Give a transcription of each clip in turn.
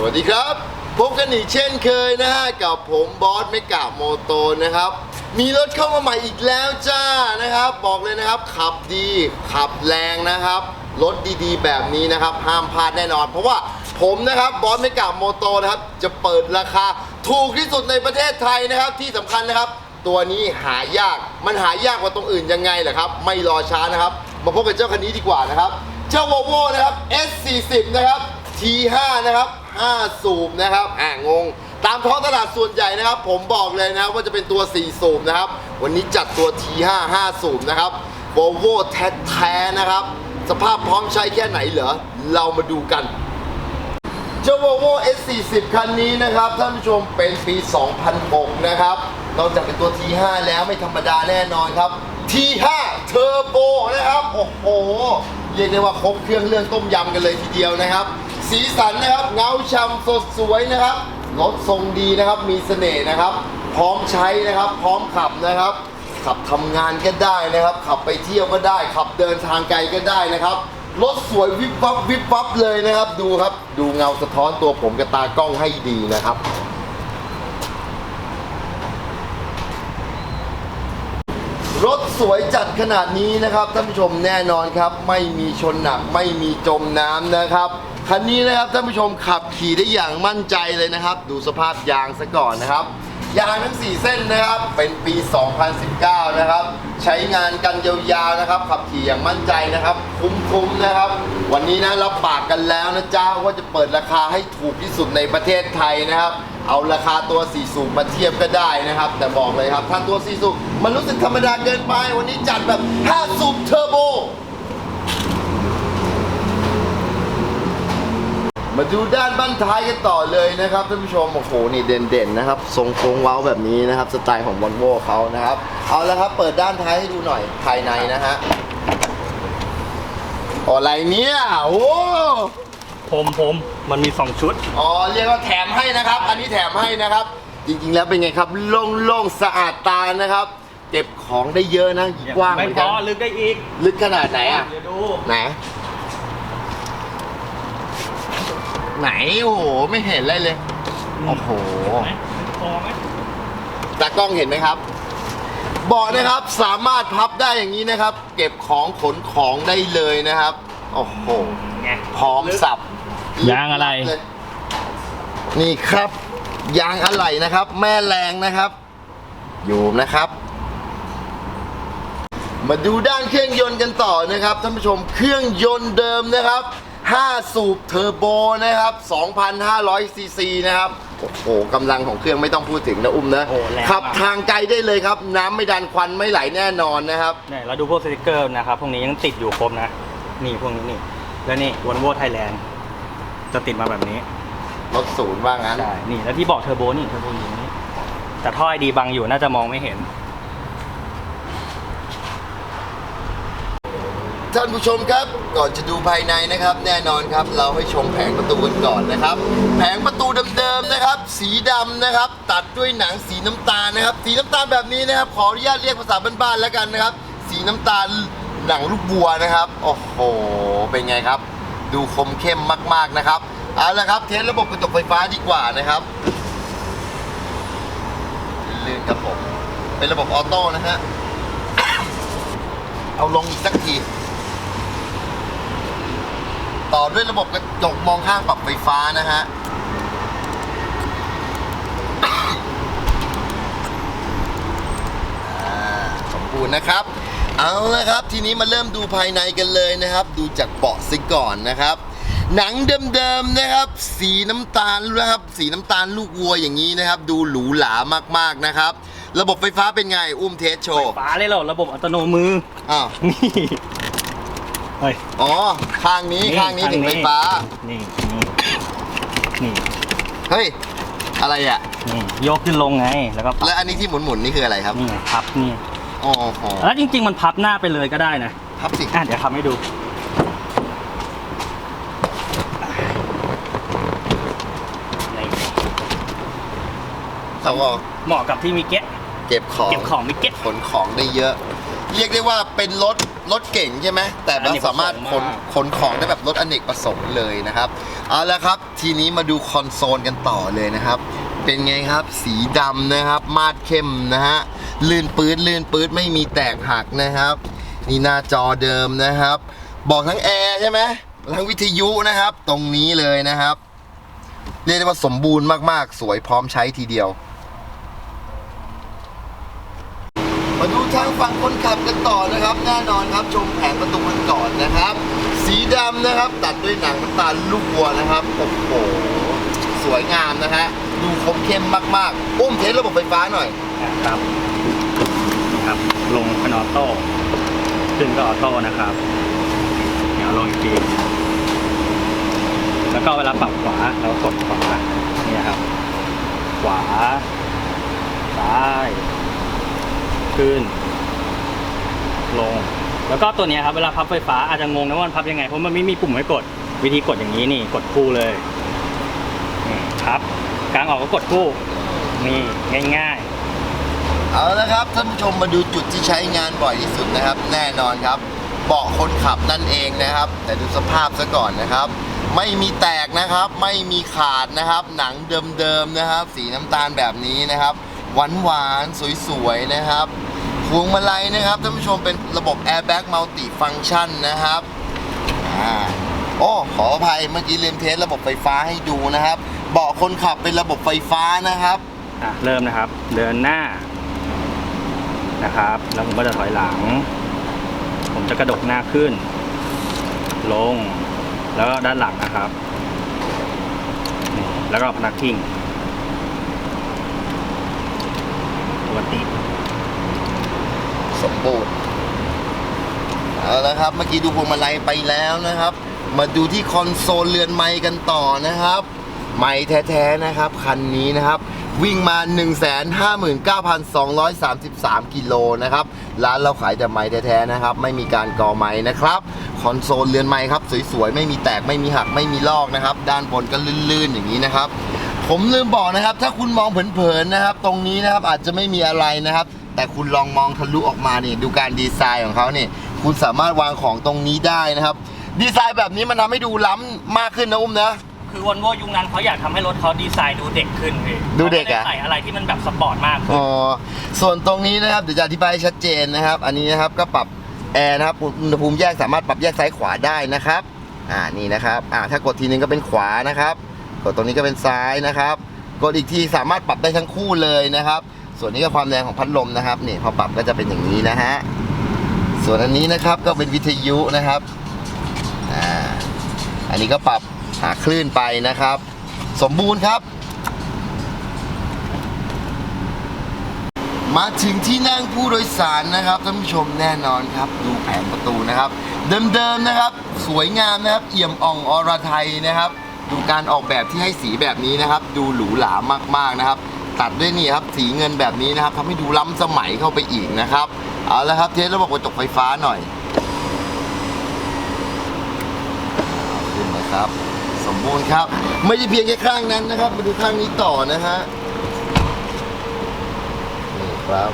สวัสดีครับ พบกันอีกเช่นเคยนะฮะ กับผมบอสเมกาโมโตนะครับ มีรถเข้ามาใหม่อีกแล้วจ้านะครับ บอกเลยนะครับ ขับดีขับแรงนะครับ รถดีๆ แบบนี้นะครับ ห้ามพลาดแน่นอน เพราะว่าผมนะครับบอสเมกาโมโตนะครับ จะเปิดราคาถูกที่สุดในประเทศไทยนะครับที่สำคัญนะครับ ตัวนี้หายากมันหายากกว่าตรงอื่นยังไงเหรอครับ ไม่รอช้านะครับ มาพบกับเจ้าคันนี้ดีกว่านะครับ เจ้า Volvo นะครับ S40 นะครับ T5 นะครับ5สูบนะครับอ่างง ตามท้องตลาดส่วนใหญ่นะครับ ผมบอกเลยนะว่าจะเป็นตัว 4 สูบนะครับ วันนี้จัดตัว T5 5 สูบนะครับ Volvo แท้ๆนะครับ สภาพพร้อมใช้แค่ไหนเหรอ เรามาดูกันเจ้า Volvo S40 คันนี้นะครับท่านผู้ชมเป็นปี 2006 นะครับนอกจากเป็นตัว T5 แล้วไม่ธรรมดาแน่นอนครับ T5 Turbo นะครับ โอ้โหเรียกได้ว่าครบเครื่องเรื่องต้มยำกันเลยทีเดียวนะครับ สีสันนะครับ เงาฉ่ำสดสวยนะครับ รถทรงดีนะครับ มีเสน่ห์นะครับ พร้อมใช้นะครับ พร้อมขับนะครับ ขับทำงานก็ได้นะครับ ขับไปเที่ยวก็ได้ ขับเดินทางไกลก็ได้นะครับ รถสวยวิบวับวิบวับเลยนะครับ ดูครับ ดูเงาสะท้อนตัวผมกับตากล้องให้ดีนะครับรถสวยจัดขนาดนี้นะครับท่านผู้ชมแน่นอนครับ ไม่มีชนหนักไม่มีจมน้ำนะครับ คันนี้นะครับท่านผู้ชมขับขี่ได้อย่างมั่นใจเลยนะครับ ดูสภาพยางซะก่อนนะครับ ยางทั้ง 4 เส้นนะครับเป็นปี 2019 นะครับ ใช้งานกันยาวๆนะครับ ขับขี่อย่างมั่นใจนะครับ คุ้มๆนะครับ วันนี้นะรับปากกันแล้วนะจ้าว่าจะเปิดราคาให้ถูกที่สุดในประเทศไทยนะครับเอาราคาตัว 4 สูบมาเทียบก็ได้นะครับ แต่บอกเลยครับ ถ้าตัว 4 สูบมันรู้สึกธรรมดาเกินไป วันนี้จัดแบบ 5 สูบเทอร์โบ มาดูด้านบั้นท้ายกันต่อเลยนะครับท่านผู้ชมโอ้โหนี่เด่นๆนะครับทรงโค้งเว้าแบบนี้นะครับสไตล์ของวอลโว่เขานะครับ เอาละครับเปิดด้านท้ายให้ดูหน่อยภายในนะฮะอะไรเนี่ยโอ้ผมผมมันมีสองชุด อ๋อเรียกว่าแถมให้นะครับ อันนี้แถมให้นะครับ จริงๆแล้วเป็นไงครับโล่งๆสะอาดตานะครับ เก็บของได้เยอะนะกว้างเหไม่มือนพกัอนลึกได้อีกลึกขนาดไหนอะเดี๋ยวดูไหน ไหนโอ้โหไม่เห็นอะไรเลยโอ้โหไหมพอไหมตากล้องเห็นไหมครับเบาะนะครับสามารถพับได้อย่างนี้นะครับ เก็บของขนของได้เลยนะครับโอ้โหไงพร้อมสับยางอะไรเลยนี่ครับยางอะไหล่นะครับ แม่แรงนะครับ อยู่นะครับ มาดูด้านเครื่องยนต์กันต่อนะครับท่านผู้ชมเครื่องยนต์เดิมนะครับ 5 สูบเทอร์โบนะครับ 2,500 ซีซีนะครับ โอ้โหกำลังของเครื่องไม่ต้องพูดถึงนะอุ้มนะ โอ้แรงมาก ขับทางไกลได้เลยครับ น้ำไม่ดันควันไม่ไหลแน่นอนนะครับ เนี่ยเราดูพวกสติกเกอร์นะครับ พวกนี้ยังติดอยู่ครบนะ นี่พวกนี้นี่ แล้วนี่วันโวไทยแลนด์จะติดมาแบบนี้ รถศูนย์ว่างั้น ใช่ นี่แล้วที่บอกเทอร์โบนี่เทอร์โบอยู่ตรงนี้แต่ท่อไอดีบังอยู่น่าจะมองไม่เห็น ท่านผู้ชมครับ ก่อนจะดูภายในนะครับ แน่นอนครับ เราให้ชมแผงประตูกันก่อนนะครับ แผงประตูเดิมๆนะครับ สีดำนะครับ ตัดด้วยหนังสีน้ำตาลนะครับ สีน้ำตาลแบบนี้นะครับ ขออนุญาตเรียกภาษาบ้านๆแล้วกันนะครับ สีน้ำตาลหนังลูกบัวนะครับ โอ้โห เป็นไงครับ ดูคมเข้มมากๆนะครับเอาละครับ เทสระบบกระจกไฟฟ้าดีกว่านะครับลื่นครับผมเป็นระบบออโต้นะฮะเอาลงอีกสักที ต่อด้วยระบบกระจกมองข้างปรับไฟฟ้านะฮะอ่าสมบูรณ์นะครับ เอาละครับ ทีนี้มาเริ่มดูภายในกันเลยนะครับ ดูจากเบาะซิก่อนนะครับ หนังเดิมๆนะครับ สีน้ำตาลนะครับ สีน้ำตาลลูกวัวอย่างนี้นะครับ ดูหรูหรามากๆนะครับ ระบบไฟฟ้าเป็นไง อุ้มเทสโชว์ ฟ้าเลยเหรอระบบอัตโนมืออ้าว นี่ เฮ้ย อ๋อข้างนี้ข้างนี้ถึงไฟฟ้า นี่นี่นี่เฮ้ย อะไรอะ นี่ยกขึ้นลงไง แล้วก็พับแล้วอันนี้ที่หมุนๆนี่คืออะไรครับ นี่ไงพับนี่อ๋อโหแล้วจริง ๆ มันพับหน้าไปเลยก็ได้นะ พับสิอะเดี๋ยวทำให้ดูนี่เขาก็เหมาะกับที่มีเก๊ะเก็บของ เก็บของมีเก๊ะขนของได้เยอะ เรียกได้ว่าเป็นรถ รถเก่งใช่ไหมแต่อว่าเนกประสงค์สามารถขนมากขนของได้แบบรถอเนกประสงค์เลยนะครับเอาละครับ ทีนี้มาดูคอนโซลกันต่อเลยนะครับ เป็นไงครับสีดำนะครับ มาดเข้มนะฮะลื่นปื๊ดลื่นปื๊ดไม่มีแตกหักนะครับ นี่หน้าจอเดิมนะครับ บอกทั้งแอร์ใช่ไหมทั้งวิทยุนะครับ ตรงนี้เลยนะครับ เรียกได้ว่าสมบูรณ์มากๆ สวยพร้อมใช้ทีเดียว มาดูทางฝั่งคนขับกันต่อนะครับ แน่นอนครับชมแผงประตูกันก่อนนะครับ สีดำนะครับตัดด้วยหนังน้ำตาลลูกวัวนะครับโอ้โหสวยงามนะฮะดูคมเข้มมากๆอุ้มเทสระบบไฟฟ้าหน่อยครับครับลงเป็นออโต้ขึ้นก็ออโต้นะครับเดี๋ยวลงอีกทีแล้วก็เวลาปรับขวาเรากดขวาเนี่ยครับ ขวาซ้าย ขึ้น ลง แล้วก็ตัวนี้ครับเวลาพับไฟฟ้าอาจจะงงนะว่ามันพับยังไงเพราะมันไม่มีปุ่มให้กด วิธีกดอย่างนี้นี่ กดคู่เลยนี่พับกลางออกก็กดคู่นี่ง่ายๆ เอาละครับท่านผู้ชมมาดูจุดที่ใช้งานบ่อยที่สุดนะครับ แน่นอนครับเบาะคนขับนั่นเองนะครับ แต่ดูสภาพซะก่อนนะครับ ไม่มีแตกนะครับไม่มีขาดนะครับ หนังเดิมๆนะครับ สีน้ำตาลแบบนี้นะครับหวานๆสวยๆนะครับ พวงมาลัยนะครับท่านผู้ชมเป็นระบบ Airbag Multi Function นะครับอ่าโอ้ขออภัยเมื่อกี้ลืมเทสระบบไฟฟ้าให้ดูนะครับ เบาะคนขับเป็นระบบไฟฟ้านะครับ อะเริ่มนะครับ เดินหน้านะครับ แล้วผมก็จะถอยหลัง ผมจะกระดกหน้าขึ้น ลง แล้วก็ด้านหลังนะครับนี่แล้วก็พนักพิงปกติ สมบูรณ์เอาละครับเมื่อกี้ดูพวงมาลัยไปแล้วนะครับ มาดูที่คอนโซลเรือนไม้กันต่อนะครับไม้แท้ๆนะครับคันนี้นะครับวิ่งมา 159,233 กิโลนะครับ ร้านเราขายแต่ไม้แท้ๆนะครับ ไม่มีการกอไม้นะครับ คอนโซลเรือนไม้ครับ สวยๆ ไม่มีแตก ไม่มีหัก ไม่มีลอกนะครับ ด้านบนก็ลื่นๆ อย่างนี้นะครับ ผมลืมบอกนะครับ ถ้าคุณมองเผินๆนะครับ ตรงนี้นะครับอาจจะไม่มีอะไรนะครับ แต่คุณลองมองทะลุออกมานี่ดูการดีไซน์ของเขานี่คุณสามารถวางของตรงนี้ได้นะครับ ดีไซน์แบบนี้มันทำให้ดูล้ำมากขึ้นนะอุ้มนะ คือวอลโวยุคนั้นเขาอยากทำให้รถเขาดีไซน์ดูเด็กขึ้นพี่ดูเด็กอะ ขาไม่ไใส่อะไรที่มันแบบสปอร์ตมากขึ้น อ๋อส่วนตรงนี้นะครับเดี๋ยวจะอธิบายให้ชัดเจนนะครับ อันนี้นะครับก็ปรับแอร์นะครับอุณหภูมิแยกสามารถปรับแยกซ้ายขวาได้นะครับ อ่านี่นะครับอ่าถ้ากดทีนึงก็เป็นขวานะครับ กดตรงนี้ก็เป็นซ้ายนะครับ กดอีกทีสามารถปรับได้ทั้งคู่เลยนะครับ ส่วนนี้ก็ความแรงของพัดลมนะครับนี่พอปรับก็จะเป็นอย่างนี้นะฮะส่วนอันนี้นะครับก็เป็นวิทยุนะครับอ่าอันนี้ก็ปรับหาคลื่นไปนะครับ สมบูรณ์ครับ มาถึงที่นั่งผู้โดยสารนะครับท่านผู้ชมแน่นอนครับ ดูแผงประตูนะครับ เดิมๆนะครับ สวยงามนะครับ เอี่ยมอ่องอรไทยนะครับ ดูการออกแบบที่ให้สีแบบนี้นะครับ ดูหรูหรามากๆนะครับ ตัดด้วยนี่ครับสีเงินแบบนี้นะครับทำให้ดูล้ำสมัยเข้าไปอีกนะครับ เอาละครับเทสระบบกระจกไฟฟ้าหน่อยขึ้นนะครับ สมบูรณ์ครับ ไม่ใช่เพียงแค่ข้างนั้นนะครับ มาดูข้างนี้ต่อนะฮะนี่ครับ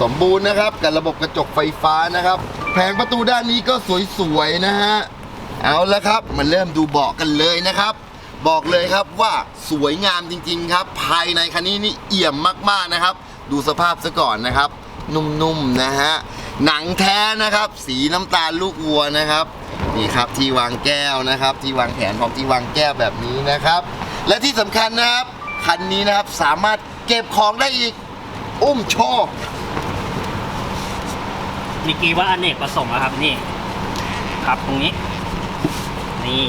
สมบูรณ์นะครับกับระบบกระจกไฟฟ้านะครับ แผงประตูด้านนี้ก็สวยๆนะฮะเอาละครับมาเริ่มดูเบาะกันเลยนะครับ บอกเลยครับว่าสวยงามจริง ๆ ครับ ภายในคันนี้นี่เอี่ยมมากๆนะครับ ดูสภาพซะก่อนนะครับ นุ่มๆนะฮะหนังแท้นะครับ สีน้ำตาลลูกวัวนะครับนี่ครับที่วางแก้วนะครับ ที่วางแผนของที่วางแก้วแบบนี้นะครับ และที่สำคัญนะครับคันนี้นะครับสามารถเก็บของได้อีกอุ้มโชคมีกีว่าอเนกประสงค์อะครับนี่ ครับตรงนี้ นี่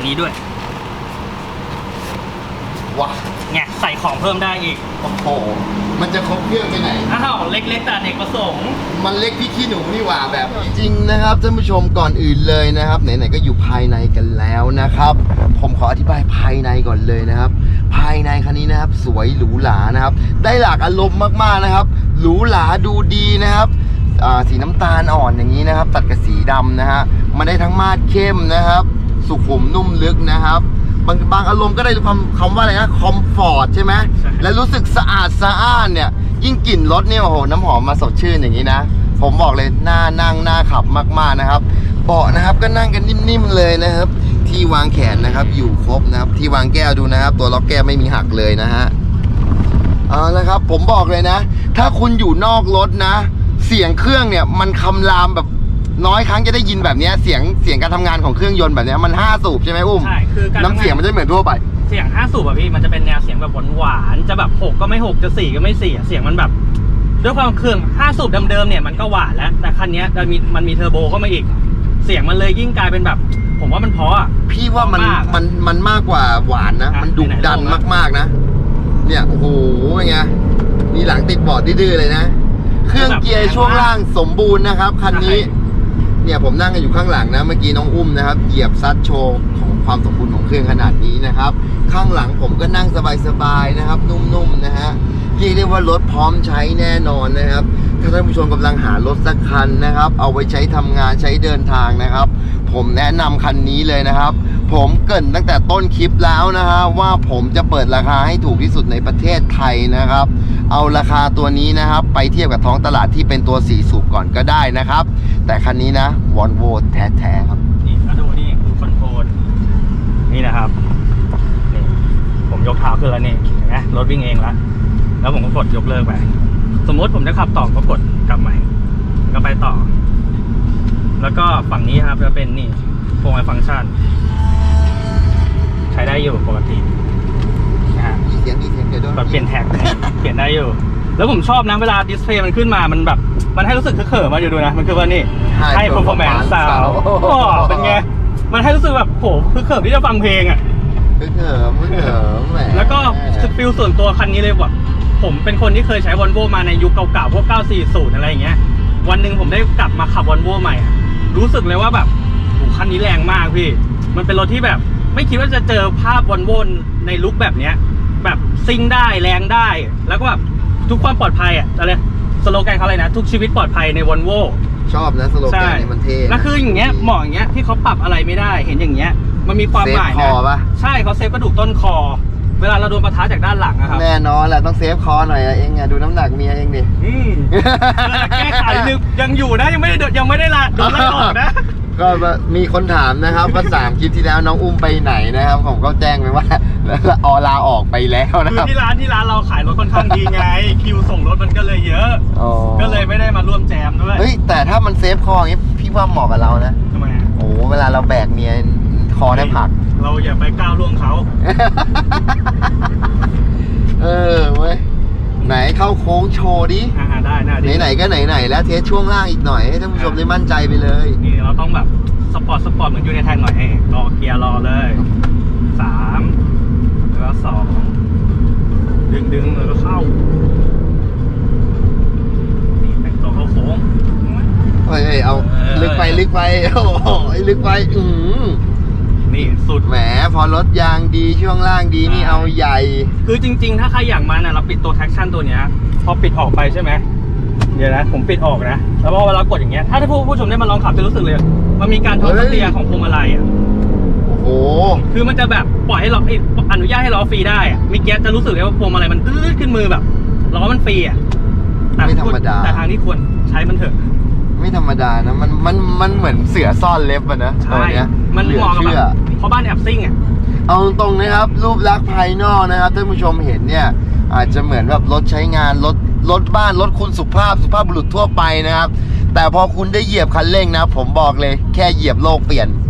รงนี้ด้วยว้าไงใส่ของเพิ่มได้อีกโอ้โหมันจะครบเครื่องไปไหน อ้าวเล็กๆแต่อเนกประสงค์ มันเล็กพี่ขี้หนูนี่หว่าแบบนี้จริงนะครับท่านผู้ชมก่อนอื่นเลยนะครับไหนๆก็อยู่ภายในกันแล้วนะครับ ผมขออธิบายภายในก่อนเลยนะครับ ภายในคันนี้นะครับ สวยหรูหรานะครับ ได้หลากอารมณ์มากๆนะครับหรูหราดูดีนะครับอ่าสีน้ำตาลอ่อนอย่างนี้นะครับ ตัดกับสีดำนะฮะมันได้ทั้งมาดเข้มนะครับ สุขุมนุ่มลึกนะครับ บางบางอารมณ์ก็ได้ความคำว่าอะไรนะคอมฟอร์ตใช่ไหมใช่ และรู้สึกสะอาดสะอ้านเนี่ย ยิ่งกลิ่นรถเนี่ยโอ้โหน้ำหอมมาสดชื่นอย่างนี้นะ ผมบอกเลยน่านั่งน่าขับมากๆนะครับ เบาะนะครับก็นั่งกันนิ่มๆเลยนะครับ ที่วางแขนนะครับอยู่ครบนะครับ ที่วางแก้วดูนะครับ ตัวล็อกแก้วไม่มีหักเลยนะฮะ เอาละครับผมบอกเลยนะ ถ้าคุณอยู่นอกรถนะ เสียงเครื่องเนี่ยมันคำรามแบบ น้อยครั้งจะได้ยินแบบเนี้ยเสียงเสียงการทำงานของเครื่องยนต์แบบเนี้ยมันห้าสูบใช่ไหมอุ้ม ใช่คือการน้ำเสียงมันจะไม่เหมือนทั่วไป เสียงห้าสูบอะพี่มันจะเป็นแนวเสียงแบบหวานๆจะแบบหกก็ไม่หกจะสี่ก็ไม่สี่อะเสียงมันแบบ ด้วยความเครื่องห้าสูบเดิมๆเนี่ยมันก็หวานแล้วแต่คันเนี้ยมันมีมันมีเทอร์โบเข้ามาอีก เสียงมันเลยยิ่งกลายเป็นแบบ ผมว่ามันเพราะอะ พี่ว่ามันมากอะมันมันมากกว่าหวานนะ อะมันดุดันไหนๆลองนะ มากๆนะ เนี่ยโอ้โหเป็นไงมีหลังติดเบอดดื้อๆเลยนะ เครื่องเกียร์ช่วงล่างสมบูรณ์นะครับคันนี้ เนี่ยผมนั่งกันอยู่ข้างหลังนะเมื่อกี้น้องอุ้มนะครับ เหยียบซัดโชว์ของความสมบูรณ์ของเครื่องขนาดนี้นะครับ ข้างหลังผมก็นั่งสบายๆนะครับ นุ่มๆนะฮะเรียกได้ว่ารถพร้อมใช้แน่นอนนะครับ ถ้าท่านผู้ชมกำลังหารถสักคันนะครับ เอาไว้ใช้ทำงานใช้เดินทางนะครับ ผมแนะนำคันนี้เลยนะครับ ผมเกินตั้งแต่ต้นคลิปแล้วนะฮะว่าผมจะเปิดราคาให้ถูกที่สุดในประเทศไทยนะครับ เอาราคาตัวนี้นะครับ ไปเทียบกับท้องตลาดที่เป็นตัวสีสูบก่อนก็ได้นะครับ แต่คันนี้นะวอนโวแท้ๆครับนี่แล้วดูนี่ดูคอนโทรลนี่นะครับนี่ผมยกเท้าขึ้นแล้วนี่เห็นไหมรถวิ่งเองแล้วแล้วผมก็กดยกเลิกไป สมมติผมจะขับต่อก็กดกลับใหม่ก็ไปต่อ แล้วก็ฝั่งนี้ครับจะเป็นนี่โฟมไอฟังก์ชัน ใช้ได้อยู่ปกตินะฮะมีเสียงมีเสียงเดี๋ยวด้วยแบบเปลี่ยนแท็กนี่เปลี่ยนได้อยู่ แล้วผมชอบนะเวลาดิสเพลย์มันขึ้นมามันแบบ มันให้รู้สึกเขิมๆมาอยู่ดูนะ มันคือว่านี่ให้ performance sound โอ้เป็นไง มันให้รู้สึกแบบโหคือเขิมที่จะฟังเพลงอะเขิมเขิมแหมแล้วก็คือฟิลส่วนตัวคันนี้เลยว่าผมเป็นคนที่เคยใช้วอลโวมาในยุคเก่าๆพวก 940 อะไรอย่างเงี้ย วันหนึ่งผมได้กลับมาขับวอลโวใหม่อะรู้สึกเลยว่าแบบโหคันนี้แรงมากพี่ มันเป็นรถที่แบบ ไม่คิดว่าจะเจอภาพวอลโวในลุคแบบเนี้ย แบบซิ่งได้แรงได้ แล้วก็แบบทุกความปลอดภัยอะอะไร สโลแกนเขาอะไรนะ ทุกชีวิตปลอดภัยในวอลโวชอบนะสโลแกนนี้มันเท่นะแล้วคืออย่างเงี้ยเหมาะอย่างเงี้ยที่เขาปรับอะไรไม่ได้เห็นอย่างเงี้ย มันมีความหมายเซฟคนะอปะใช่เขาเซฟกระดูกต้นคอ เวลาเราโดนปะทะจากด้านหลังอะครับแน่นอนแหละต้องเซฟคอหน่อยอะเองอะดูน้ำหนักเมียเองดิ อืมเออแก้ไขนึงยังอยู่นะยังไม่ได้โดนยังไม่ได้ละโดนไล่ออกนะ ก็มีคนถามนะครับว่าสามคลิปที่แล้วน้องอุ้มไปไหนนะครับ ผมก็แจ้งไปว่าออลาออกไปแล้วนะคือครับที่ร้านที่ร้านเราขายรถค่อนข้างดีไง คิวส่งรถมันก็เลยเยอะ อ๋อ ก็เลยไม่ได้มาร่วมแจมด้วยเฮ้ยแต่ถ้ามันเซฟคออย่างนี้พี่ว่าเหมาะกับเรานะทำไมอะโอ้โหเวลาเราแบกเมียคอแทบหัก เราอย่าไปก้าวล่วงเขา เออเว้ยไหนเข้า โค้งโชว์ดิอ่าได้นะดีไหนๆก็ไหนๆแล้วเทสช่วงล่างอีกหน่อยให้ท่านผู้ชมได้มั่นใจไปเลยนี่เราต้องแบบสปอร์ตสปอร์ตเหมือนอยู่ในแทงหน่อยเองรอเกียร์รอเลยสามแล้วก็สองดึงดึงแล้วก็เข้านี่แต่งตัวเข้าโค้งเฮ้ยเฮ้ยเอาเออลึกไปลึกไปโอ้โหลึกไปอือ นี่สุด แหมพอรถยางดีช่วงล่างดีนี่ใช่เอาใหญ่ คือจริง ๆ ถ้าใครอยากมาน่ะเราปิดตัว traction ตัวเนี้ยพอปิดออกไปใช่ไหมเดี๋ยวนะผมปิดออกนะ แล้วพอเวลากดอย่างเงี้ยถ้าท่านผู้ผู้ชมได้มาลองขับจะรู้สึกเลย มันมีการทอนเฮ้ยสเตียร์ของพวงมาลัยอะโอ้โหคือมันจะแบบปล่อยให้ล้ออนุญาตให้ล้อฟรีได้อะเมีแก๊สจะรู้สึกเลยว่าพวงมาลัยมันตืดขึ้นมือแบบล้อมันฟรีอะแต่ไม่ธรรมดา แต่ทางที่ควรใช้มันเถอะ ไม่ธรรมดานะมันมันมันเหมือนเสือซ่อนเล็บอะนะตัวใช่เนี้ยมันเหลืเหอมาะกับแบเชื่อ บเพราะบ้านแอบซิ่งอะ เอาตรงๆนะครับ รูปลักษณ์ภายนอกนะครับท่านผู้ชมเห็นเนี่ย อาจจะเหมือนแบบรถใช้งานรถรถบ้านรถคุณสุภาพสุภาพบุรุษทั่วไปนะครับ แต่พอคุณได้เหยียบคันเร่งนะ ผมบอกเลยแค่เหยียบโลกเปลี่ยนเป็น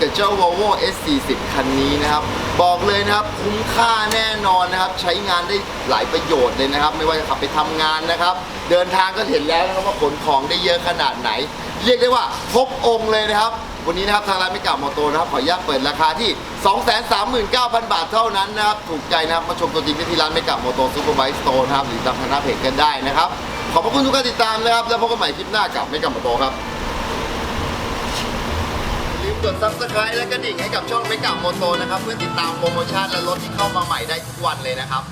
กับเจ้า Volvo S40 คันนี้นะครับ บอกเลยนะครับคุ้มค่าแน่นอนนะครับ ใช้งานได้หลายประโยชน์เลยนะครับ ไม่ว่าจะขับไปทำงานนะครับ เดินทางก็เห็นแล้วนะครับว่าขนของได้เยอะขนาดไหน เรียกได้ว่าครบองค์เลยนะครับ วันนี้นะครับทางร้านไม่กลับมอโตนะครับ ขออนุญาตเปิดราคาที่ 239,000 บาทเท่านั้นนะครับ ถูกใจนะครับมาชมตัวจริงได้ที่ร้านไม่กลับมอโตซูเปอร์ไบค์สโตร์นะครับหรือตามทางหน้าเพจกันได้นะครับขอบพระคุณทุกการติดตามนะครับ แล้วพบกันใหม่คลิปหน้ากับไม่กลับมอโตครับ กด subscribe และกระดิ่งให้กับช่องเมกะโมโตนะครับ เพื่อติดตามโปรโมชั่นและรถที่เข้ามาใหม่ได้ทุกวันเลยนะครับ